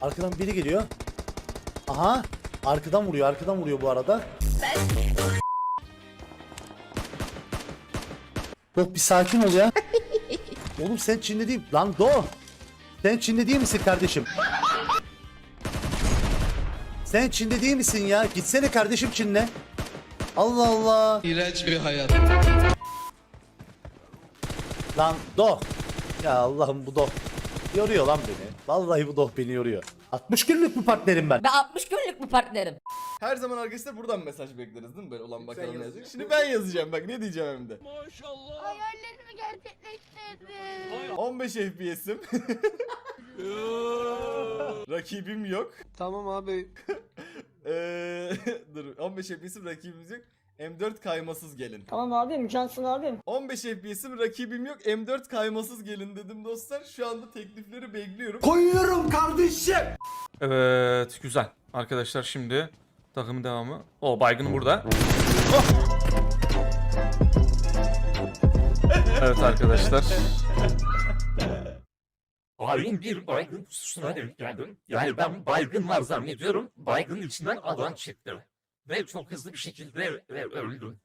Arkadan biri geliyor. Aha. Arkadan vuruyor, arkadan vuruyor bu arada. Doh bir sakin ol ya. Oğlum sen Çinli değil. Lan Doh. Sen Çinli değil misin kardeşim? Sen Çinli değil misin ya? Gitsene kardeşim Çin'le. Allah Allah. İğrenç bir hayat. Lan Doh. Ya Allah'ım bu Doh. Yoruyor lan beni. Vallahi bu Doh beni yoruyor. 60 günlük bu partnerim ben. Ben 60 günlük mü partnerim? Her zaman arkadaşlar buradan mesaj bekleriz değil mi böyle olan bakalım ne yazacak. Şimdi ben yazacağım bak ne diyeceğim hem de. Hayallerimi gerçekleştirdim. 15 FPS'im. Rakibim yok. Tamam abi. Dur 15 FPS'im rakibimiz yok. M4 kaymasız gelin. Tamam abim cansın abim. 15 FPS'im rakibim yok. M4 kaymasız gelin dedim dostlar. Şu anda teklifleri bekliyorum. Evet güzel. Arkadaşlar şimdi takımın devamı. O baygın burada. Oh! Evet arkadaşlar. Hain bir baygın pususuna denk geldim. Yani ben baygın var zannediyorum. Baygın içinden adam çıktı. Ve çok hızlı bir şekilde öldüm.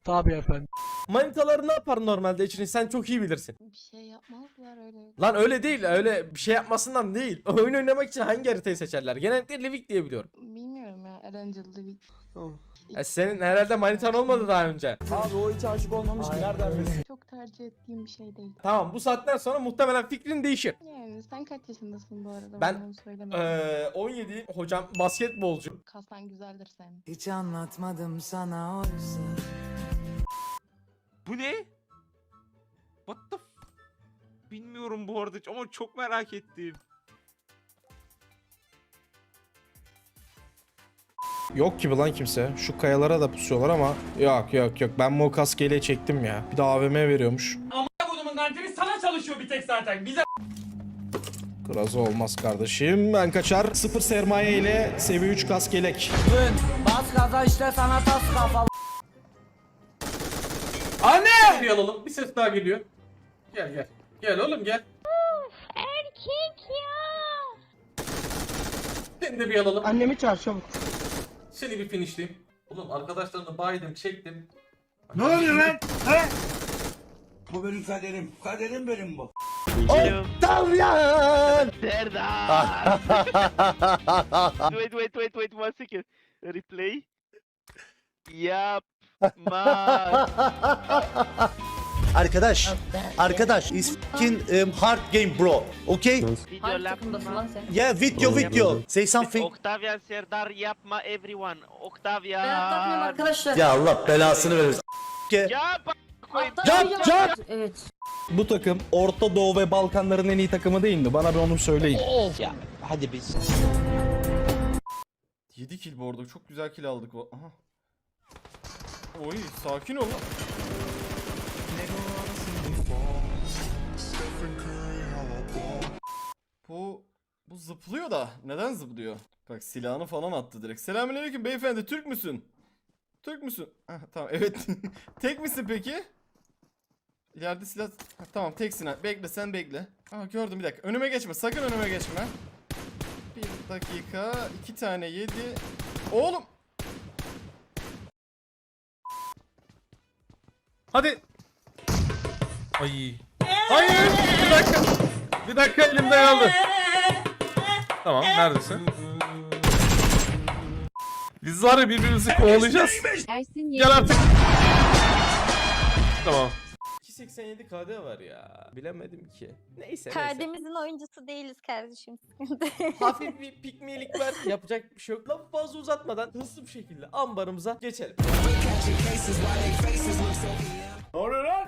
Manitaları ne yapar normalde için sen çok iyi bilirsin. Bir şey yapmazlar öyle. Lan öyle değil öyle bir şey yapmasından değil. Oyun oynamak için hangi haritayı seçerler? Genellikle Livik diye biliyorum. Bilmiyorum Erangel'da bir E senin herhalde manitan olmadı daha önce. Abi o hiç aşık olmamış ki nereden bilsin? çok tercih ettiğim bir şey değil. Tamam bu saatten sonra muhtemelen fikrin değişir. Yani sen kaç yaşındasın bu arada? Ben. Ee, 17 hocam basketbolcu. Kasan güzeldir senin. Hiç anlatmadım sana oysa Bu ne? What the f- Bilmiyorum bu arada ama çok merak ettim. Yok gibi lan kimse. Şu kayalara da pusuyorlar ama yok yok yok. Ben bu kaskeliğe çektim ya. Bir de AVM veriyormuş. Kırazı olmaz kardeşim. Ben kaçar. Sıfır sermaye ile seviye 3 kaskelek. Bas gaza işte sana tas kafa. Anne! Bir alalım. Bir ses daha geliyor. Gel gel. Gel oğlum gel. Erkek ya. Seni de bir alalım. Annemi çağır çabuk. Seni bir finishleyeyim. Oğlum arkadaşlarını baydım çektim. Dalyan! wait wait wait wait one second. Replay. Yap. Arkadaş, arkadaş, is fucking um, hard game bro. Okay? Hangi takımdasın lan sen? Yeah, video, video. Say something. Octavian Serdar yapma everyone. Octavian. Ben atlatmıyorum arkadaşlar. Ya Allah belasını Yap. Yap, yap. Evet. Bu takım Orta Doğu ve Balkanların en iyi takımı değil mi? Bana bir onu söyleyin. 7 kill bu arada. Çok güzel kill aldık. Aha. Oy sakin ol lan. Bu bu zıplıyor da neden zıplıyor? Bak silahını falan attı direkt. Selamünaleyküm beyefendi Türk müsün? Türk müsün? Heh, tamam evet. Tek misin peki? İleride silah... Ha, tamam teksin. Bekle sen bekle. Aa gördüm bir dakika. Önüme geçme. Sakın önüme geçme. Bir dakika. iki tane yedi. Oğlum. Hadi. Ay. Hayır. Bir dakika. Bir dakika elimde kaldı. Tamam neredesin? Biz var ya birbirimizi kovalayacağız. Ersin Gel artık. Tamam. 287 KD var ya. Bilemedim ki. Neyse neyse. Oyuncusu değiliz kardeşim. Hafif bir pikmilik var. Yapacak bir şey yok. Lafı fazla uzatmadan hızlı bir şekilde ambarımıza geçelim. Arkadaşlar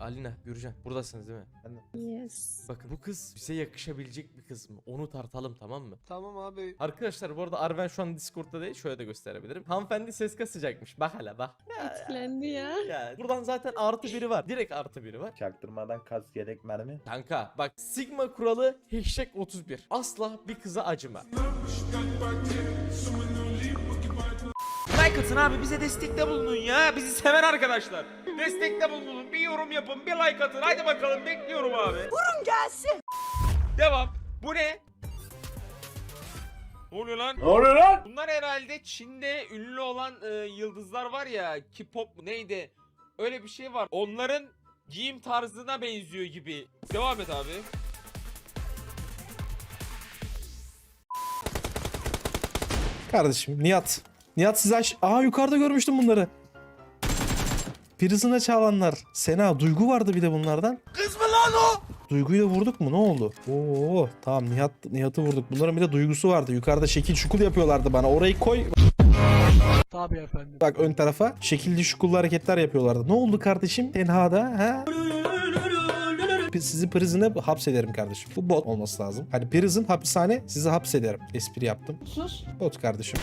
Alina, Gürcan buradasınız değil mi? De. yes. Bakın bu kız bize yakışabilecek bir kız mı? Onu tartalım tamam mı? Tamam abi. Arkadaşlar bu arada Arven şu an Discord'da değil. Şöyle de gösterebilirim. Hanımefendi ses kasacakmış. Bak hele bak. Etkilendi ya. Ya buradan zaten artı biri var. Direkt artı biri var. Çaktırmadan kas yedek mermi. Kanka bak Sigma kuralı hashtag 31. Asla bir kıza acıma. Like atın abi bize destekte bulunun ya. Bizi seven arkadaşlar. Destekte bulunun. Bir yorum yapın. Bir like atın. Haydi bakalım bekliyorum abi. Vurun gelsin. Devam. Bu ne? Ne oluyor lan? Ne oluyor lan? Bunlar herhalde Çin'de ünlü olan e, yıldızlar var ya K-pop neydi? Öyle bir şey var. Onların giyim tarzına benziyor gibi. Devam et abi. Kardeşim Nihat. Nihat siz aş... Aa yukarıda görmüştüm bunları. Prison'a çalanlar. Sena Duygu vardı bir de bunlardan. Kız mı lan o? Duygu'yu da vurduk mu? Ne oldu? Oo tamam Nihat Nihat'ı vurduk. Bunların bir de duygusu vardı. Yukarıda şekil şukul yapıyorlardı bana. Orayı koy. Tabii efendim. Bak ön tarafa şekilli şukullu hareketler yapıyorlardı. Ne oldu kardeşim? Tenhada ha? Sizi Prison'a hapsederim kardeşim. Bu bot olması lazım. Hani Prison hapishane sizi hapsederim. Espri yaptım. Sus. Bot kardeşim.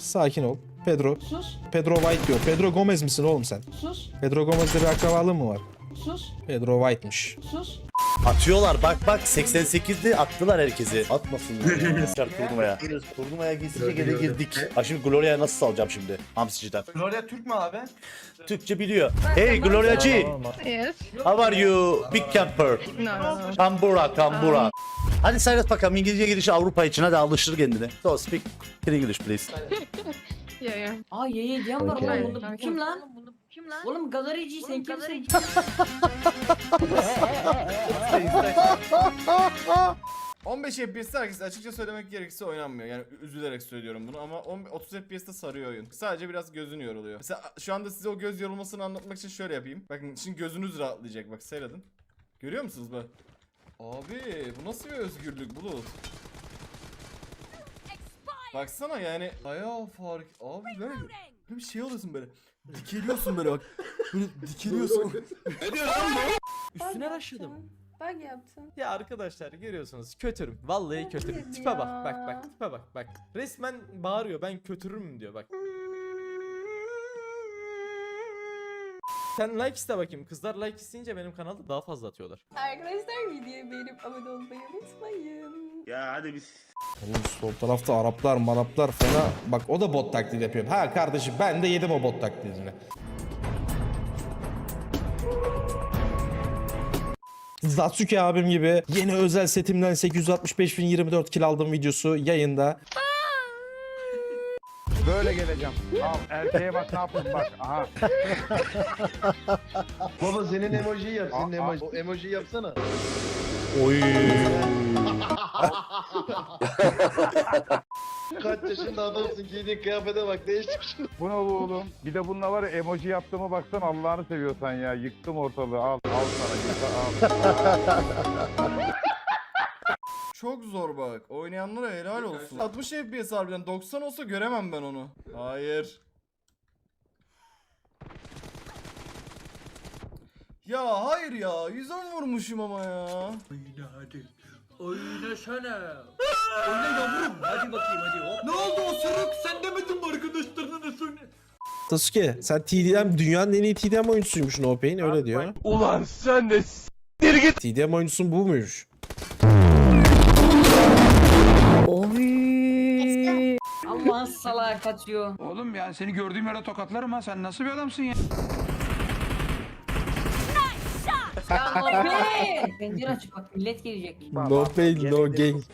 Sakin ol. Pedro. Sus. Pedro White diyor. Pedro Gomez misin oğlum sen? Sus. Pedro Gomez'de bir akrabalığın mı var? Sus. Pedro White'mış. Sus. Atıyorlar bak bak 88'de attılar herkesi. Atmasınlar. Çıkar turnuvaya. Turnuvaya gizlice gele girdik. Ha şimdi Gloria'ya nasıl salacağım şimdi? Hamsici'den. Gloria Türk mü abi? Türkçe biliyor. Hey Gloria G. Yes. How are you? Big camper. No. Kambura, kambura. Hadi Sayrat bakalım İngilizce girişi Avrupa için hadi alıştır kendini. So speak English please. Yeah, yeah. Aa ye ye diyen var Okay. lan bunda. Bu kim lan? Kim lan? Oğlum galerici sen kimsin? 15 FPS'te herkes açıkça söylemek gerekirse oynanmıyor. Yani üzülerek söylüyorum bunu ama 10 30 FPS'te sarıyor oyun. Sadece biraz gözün yoruluyor. Mesela şu anda size o göz yorulmasını anlatmak için şöyle yapayım. Bakın şimdi gözünüz rahatlayacak bak seyredin. Görüyor musunuz bak? Abi bu nasıl bir özgürlük Bulut? Baksana yani bayağı fark. Abi böyle, böyle bir şey oluyorsun böyle. Dikeliyorsun böyle bak. Böyle dikeliyorsun. Üstüne raşladım. Bak yaptım. Ya arkadaşlar görüyorsunuz kötürüm. Vallahi kötürüm. Tipe bak bak bak tipe bak bak. Resmen bağırıyor ben kötürüm diyor bak. Sen like iste bakayım. Kızlar like isteyince benim kanalda daha fazla atıyorlar. Arkadaşlar videoyu beğenip abone olmayı unutmayın. Oğlum sol tarafta Araplar maraplar fena. Bak o da bot taklidi yapıyor. Ha kardeşim ben de yedim o bot taklidini. Zatsuki abim gibi yeni özel setimden 865.024 kill aldığım videosu yayında. Böyle geleceğim. Al erkeğe bak ne yapıyorsun bak. Aha. Baba senin emojiyi yap. Senin emoji. O emojiyi yapsana. Oy. Kaç yaşında adamsın giydiğin kıyafete bak değişmiş. Bu ne bu oğlum? Bir de bununla var ya emoji yaptığımı baksan Allah'ını seviyorsan ya. Yıktım ortalığı. Al. Al sana. Yıka, al. Çok zor bak. Oynayanlara helal olsun. 60 FPS harbiden 90 olsa göremem ben onu. Hayır. Ya hayır ya. 110 vurmuşum ama ya. Sasuke sen TDM dünyanın en iyi TDM oyuncusuymuşsun o Pain öyle diyor. Ulan sen de TDM oyuncusun bu muymuş? Salağı kaçıyor. Oğlum yani seni gördüğüm yere tokatlarım ha. Sen nasıl bir adamsın ya? Ya be! Pencere açık bak millet gelecek. No pain no gain.